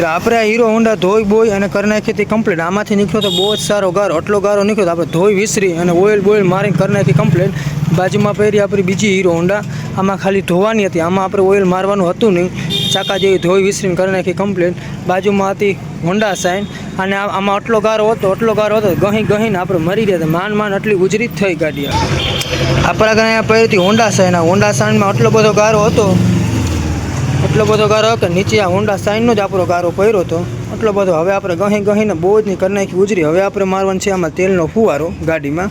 મિત્ર, આપણે આ હીરો હોન્ડા ધોઈ બોય અને કરી નાખી કમ્પ્લીટ આમાંથી નીકળ્યો તો બહુ જ સારો ગારો, આટલો ગારો નીકળ્યો તો આપણે ધોઈ વિસરી અને ઓઇલ બોઇલ મારીને કરી નાખી કમ્પ્લીટ બાજુમાં પહેરી આપણી બીજી હીરો હોન્ડા. આમાં ખાલી ધોવાની હતી, આમાં આપણે ઓઇલ મારવાનું હતું નહીં. ચાકા જેવી ધોઈ વિસરીને કરી નાખી કમ્પ્લીટ બાજુમાં હતી હોન્ડા સાઇન અને આમાં આટલો ગારો હતો, આટલો ગારો હતો, ગહી ગહીને આપણે મરી ગયા માન માન આટલી ઉજરી થઈ ગાડી. આપણા ઘરે પહેરતી પહેરી હોન્ડા સાઇન આ હોન્ડા સાઇનમાં આટલો બધો ગારો હતો એટલો બધો ગારો કે નીચે આ હોન્ડા સાઇનનો જ આપણો ગારો પડ્યો હતો. એટલો બધો હવે આપણે ગહી ગહીને બહુ જ કરી નાખી ઉજરી. હવે આપણે મારવાનું છે આમાં તેલનો ફુવારો ગાડીમાં.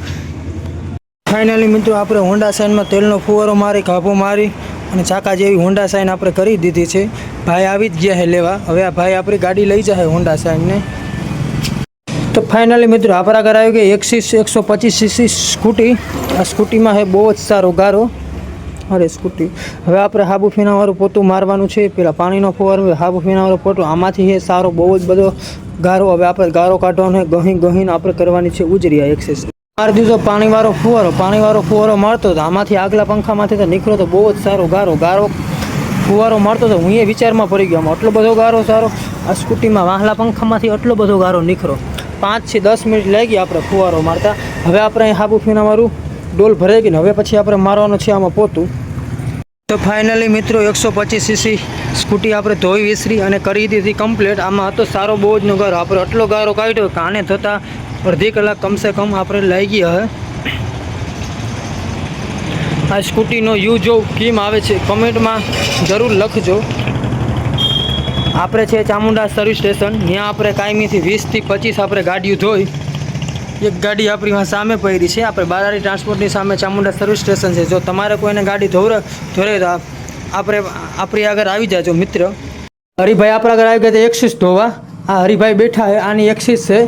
ફાઇનલી મિત્રો, આપણે હોન્ડા સાઇનમાં તેલનો ફુવારો મારી કાપો મારી અને ચાકા જેવી હોન્ડા સાઇન આપણે કરી દીધી છે. ભાઈ આવી જ ગયા છે લેવા. હવે આ ભાઈ આપણી ગાડી લઈ જાય હોન્ડા સાઇનને તો ફાઇનલી મિત્રો, આપણા ઘર આવી ગઈ એકસીસ એકસો પચીસ સીસી સ્કૂટી. આ સ્કૂટીમાં છે બહુ જ સારો ગારો. અરે સ્કૂટી. હવે આપણે હાબુ ફીનાવાળું પોતું મારવાનું છે, પેલા પાણીનો ફુવારો હાબુ ફીનાવાળું પોતું. આમાંથી હે સારો બહુ જ બધો ગારો, હવે આપણે ગારો કાઢવાનો ગહી ગહીને આપણે કરવાની છે ઉજરીયા એક્સેસ મારી દીધો, પાણીવાળો ફુવારો પાણીવાળો ફુવારો મારતો હતો આમાંથી આગલા પંખામાંથી તો નીકળ્યો તો બહુ જ સારો ગારો. ગારો ફુવારો મારતો હતો હું એ વિચારમાં પડી ગયો આટલો બધો ગારો સારો. આ સ્કૂટીમાં વાહલા પંખામાંથી આટલો બધો ગારો નીકળો પાંચથી દસ મિનિટ લાગી આપણે ફુવારો મારતા. હવે આપણે હાબુ ફીનાવાળું ડોલ ભરાઈ ગઈ ને હવે પછી આપણે મારવાનું છે આમાં પોતું. તો ફાઇનલી મિત્રો એકસો પચીસ સીસી સ્કૂટી આપણે ધોઈ વિસરી અને કરી દીધી કમ્પ્લીટ આમાં હતો સારો બહુ જ ગારો. આપણે આટલો ગારો કાઢ્યો કાને થતાં અડધી કલાક કમસે કમ આપણે લઈ ગયા હવે આ સ્કૂટીનો યુ જો કેમ આવે છે કમેન્ટમાં જરૂર લખજો. આપણે છે ચામુંડા સર્વિસ સ્ટેશન ત્યાં આપણે કાયમીથી વીસથી પચીસ આપણે ગાડીઓ ધોઈ. એક ગાડી આપણી સામે પડી છે. આપણે બારારી ટ્રાન્સપોર્ટની સામે ચામુંડા સર્વિસ સ્ટેશન છે. જો તમારે કોઈને ગાડી ધોરે ધોરે તો આપણે આપણી આગળ આવી જાજો, મિત્ર. હરિભાઈ આપણા આગળ આવી ગયા તો એક્સિસ ધોવા. આ હરિભાઈ બેઠા છે, આની એક્સિસ છે.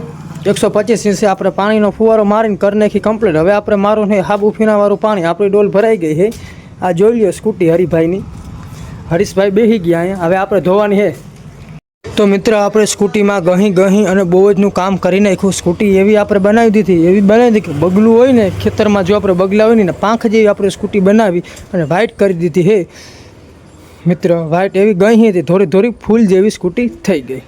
એકસો પચીસ ઇંચે આપણે પાણીનો ફુવારો મારીને કરી નાખી કમ્પ્લીટ. હવે આપણે મારું નહીં હાબુ ફીણાવાળું પાણી, આપણી ડોલ ભરાઈ ગઈ છે. આ જોઈ લ્યો સ્કૂટી હરિભાઈની. હરીશભાઈ બેસી ગયા અહીંયા હવે આપણે ધોવાની છે. તો મિત્ર, આપણે સ્કૂટીમાં ગહી ગહી અને બહુ જનું કામ કરી નાખ્યું. સ્કૂટી એવી આપણે બનાવી દીધી, એવી બનાવી દીધી બગલું હોય ને, ખેતરમાં જો આપણે બગલા હોય ને પાંખ જેવી આપણે સ્કૂટી બનાવી અને વ્હાઇટ કરી દીધી હે. મિત્ર વ્હાઇટ એવી ગઈ હતી, થોડી થોડી ફૂલ જેવી સ્કૂટી થઈ ગઈ.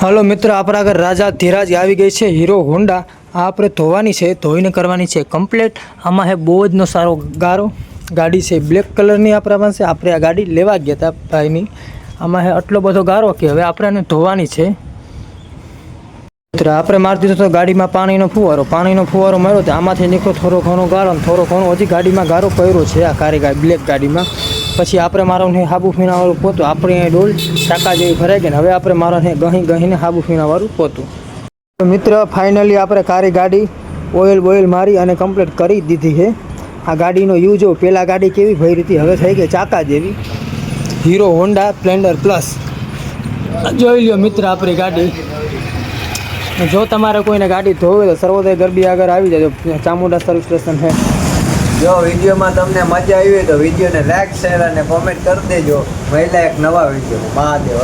હાલો મિત્ર, આપણા આગળ રાજા ધીરાજ આવી ગઈ છે, હીરો હોન્ડા. આ આપણે ધોવાની છે, ધોઈને કરવાની છે કમ્પ્લેટ. આમાં હે બહુ જનો સારો ગારો. ગાડી છે બ્લેક કલરની આપણા પાસે. આપણે આ ગાડી લેવા ગયા હતા ભાઈની. આમાં આટલો બધો ગારો કે હવે આપણે એને ધોવાની છે. આપણે મારી દીધો તો ગાડીમાં પાણીનો ફુવારો પાણીનો ફુવારો માર્યો તો આમાંથી નીકળો, થોડો ઘણો ને થોડો ઘણો. હજી ગાડીમાં ગારો કર્યો છે, આ કારી ગાડી, બ્લેક ગાડીમાં. પછી આપણે મારાને હાબુ ફીણાવાળું પોતું, આપણે ડોલ ચાકા જેવી ભરાઈ ગઈ ને હવે આપણે મારાને ગહી ગહીને હાબુ ફીણાવાળું પોતું. મિત્ર ફાઇનલી આપણે કારી ગાડી ઓઇલ બોઇલ મારી અને કમ્પ્લીટ કરી દીધી છે. આ ગાડીનો યુઝ જો પહેલાં ગાડી કેવી ભરી હતી, હવે થઈ ગઈ ચાકા જેવી. હીરો હોન્ડા સ્પ્લેન્ડર પ્લસ જોઈ લ્યો મિત્ર આપણી ગાડી. જો તમારે કોઈને ગાડી ધોવે તો સર્વોદય ગરબી આગળ આવી જજો ચામુંડા સર્વિસ સ્ટેશન છે. જો વિડીયોમાં તમને મજા આવી હોય તો વિડીયોને લાઈક શેર અને કોમેન્ટ કરી દેજો. મહિલા એક નવા વીડિયો મહાદેવ